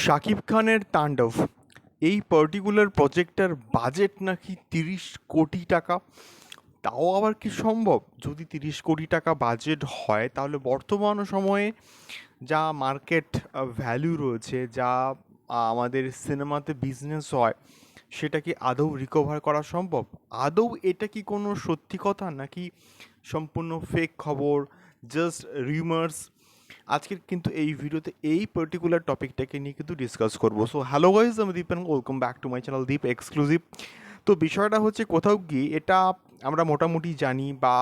শাকিব খানের তাণ্ডব, এই পার্টিকুলার প্রজেক্টটার বাজেট নাকি তিরিশ কোটি টাকা? তাও আবার কি সম্ভব? যদি তিরিশ কোটি টাকা বাজেট হয়, তাহলে বর্তমান সময়ে যা মার্কেট ভ্যালু রয়েছে, যা আমাদের সিনেমাতে বিজনেস হয়, সেটা কি আদৌ রিকভার করা সম্ভব? আদৌ এটা কি কোনো সত্যি কথা? নাকি সম্পূর্ণ ফেক খবর জাস্ট রিউমার্স আজকের কিন্তু এই ভিডিওতে এই পার্টিকুলার টপিকটাকে নিয়ে কিন্তু ডিসকাস করব। সো হ্যালো গাইজ আমি Deep welcome back to my channel Deep exclusive তো বিষয়টা হচ্ছে কোথাও গিয়ে এটা আমরা মোটামুটি জানি বা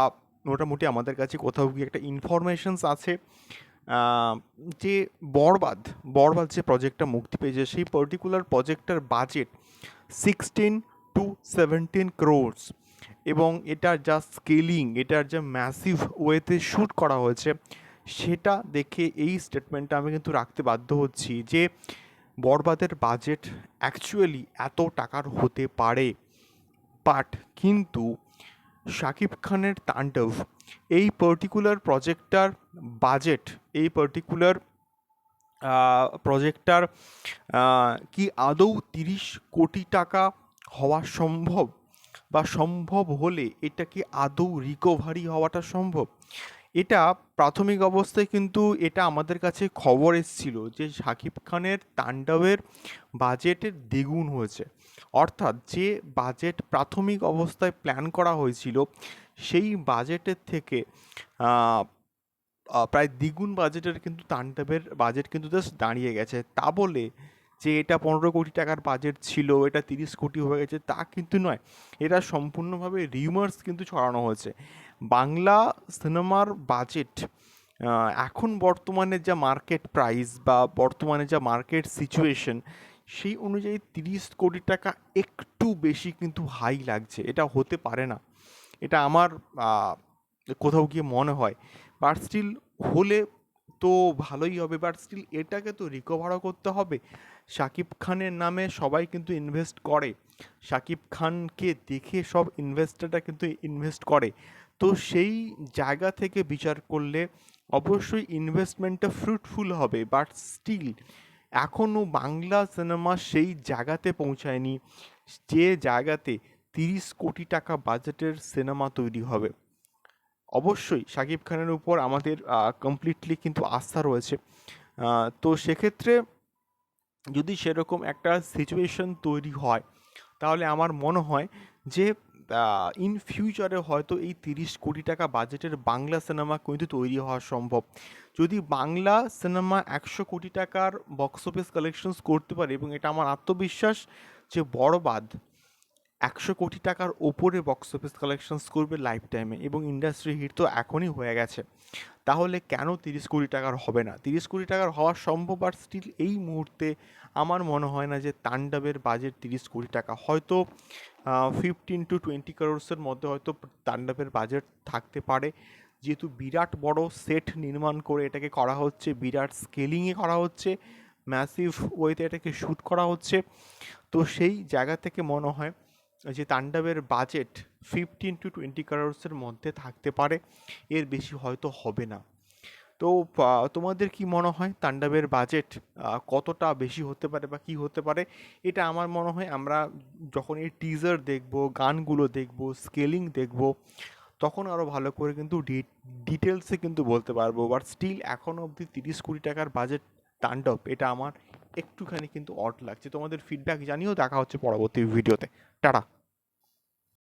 মোটামুটি আমাদের কাছে কোথাও গিয়ে একটা ইনফরমেশনস আছে যে বরবাদ বরবাদ যে প্রজেক্টটা মুক্তি পেয়েছে, সেই particular প্রজেক্টটার budget sixteen to seventeen crores এবং এটার যা স্কেলিং এটার যা ম্যাসিভ ওয়েতে শ্যুট করা হয়েছে সেটা দেখে এই স্টেটমেন্টটা আমি কিন্তু রাখতে বাধ্য হচ্ছি যে বরবাদের বাজেট অ্যাকচুয়ালি এত টাকার হতে পারে। বাট কিন্তু শাকিব খানের তাণ্ডব, এই পার্টিকুলার প্রজেক্টটার বাজেট এই পার্টিকুলার প্রজেক্টটার কি আদৌ তিরিশ কোটি টাকা হওয়া সম্ভব? বা সম্ভব হলে এটা কি আদৌ রিকভারি হওয়াটা সম্ভব? এটা প্রাথমিক অবস্থায় কিন্তু এটা আমাদের কাছে খবর এসেছিল যে শাকিব খানের তাণ্ডবের বাজেটের দ্বিগুণ হয়েছে। অর্থাৎ যে বাজেট প্রাথমিক অবস্থায় প্ল্যান করা হয়েছিল, সেই বাজেটের থেকে প্রায় দ্বিগুণ বাজেটের কিন্তু তাণ্ডবের বাজেট কিন্তু জাস্ট দাঁড়িয়ে গেছে। তা বলে যে এটা পনেরো কোটি টাকার বাজেট ছিল, এটা তিরিশ কোটি হয়ে গেছে, তা কিন্তু নয়। এটা সম্পূর্ণভাবে রিউমার্স কিন্তু ছড়ানো হয়েছে। বাংলা সিনেমার বাজেট এখন বর্তমানে যা মার্কেট প্রাইস বা বর্তমানে যা মার্কেট সিচুয়েশন সেই অনুযায়ী তিরিশ কোটি টাকা একটু বেশি কিন্তু হাই লাগছে। এটা হতে পারে না। এটা আমার কোথাও গিয়ে মনে হয়। বাট স্টিল হলে তো ভালোই হবে। বাট স্টিল এটাকে তো রিকভারও করতে হবে। শাকিব খানের নামে সবাই কিন্তু ইনভেস্ট করে। শাকিব খানকে দেখে সব ইনভেস্টাররা কিন্তু ইনভেস্ট করে। তো সেই জায়গা থেকে বিচার করলে অবশ্যই ইনভেস্টমেন্টটা ফ্রুটফুল হবে বাট স্টিল এখনও বাংলা সিনেমা সেই জায়গাতে পৌঁছায়নি যে জায়গাতে তিরিশ কোটি টাকা বাজেটের সিনেমা তৈরি হবে। অবশ্যই শাকিব খানের উপর আমাদের কমপ্লিটলি কিন্তু আস্থা রয়েছে। তো সেক্ষেত্রে যদি সেরকম একটা সিচুয়েশন তৈরি হয়, তাহলে আমার মনে হয় যে ইন ফিউচারে হয়তো এই তিরিশ কোটি টাকা বাজেটের বাংলা সিনেমা কিন্তু তৈরি হওয়া সম্ভব। যদি বাংলা সিনেমা একশো কোটি টাকার বক্স অফিস কালেকশনস করতে পারে এবং এটা আমার আত্মবিশ্বাস যে বড়বাদ একশো কোটি টাকার ওপরে বক্স অফিস কালেকশনস করবে লাইফ টাইমে এবং ইন্ডাস্ট্রি হিট তো এখনই হয়ে গেছে। তাহলে কেন তিরিশ কোটি টাকার হবে না? তিরিশ কোটি টাকার হওয়া সম্ভব আর স্টিল এই মুহূর্তে আমার মনে হয় না যে তাণ্ডবের বাজেট তিরিশ কোটি টাকা। হয়তো ফিফটিন টু টোয়েন্টি কারোর্সের মধ্যে হয়তো তাণ্ডবের বাজেট থাকতে পারে। যেহেতু বিরাট বড় সেট নির্মাণ করে এটাকে করা হচ্ছে, বিরাট স্কেলিংয়ে করা হচ্ছে ম্যাসিভ ওয়েতে এটাকে শ্যুট করা হচ্ছে। তো সেই জায়গা থেকে মনে হয় যে তাণ্ডবের বাজেট ফিফটিন টু টোয়েন্টি কারোর্সের মধ্যে থাকতে পারে, এর বেশি হয়তো হবে না। তো তোমাদের কি মনে হয় তাণ্ডবের বাজেট কতটা বেশি হতে পারে বা কি হতে পারে? এটা আমার মনে হয় আমরা যখন এই টিজার দেখব, গানগুলো দেখব স্কেলিং দেখব, তখন আরও ভালো করে কিন্তু ডিটেলসে কিন্তু বলতে পারব। বাট স্টিল এখনও অবধি তিরিশ কোটি টাকার বাজেট তাণ্ডব, এটা আমার একটুখানি কিন্তু অড লাগছে। তোমাদের ফিডব্যাক জানিয়েও দেখা হচ্ছে পরবর্তী ভিডিওতে টাটা।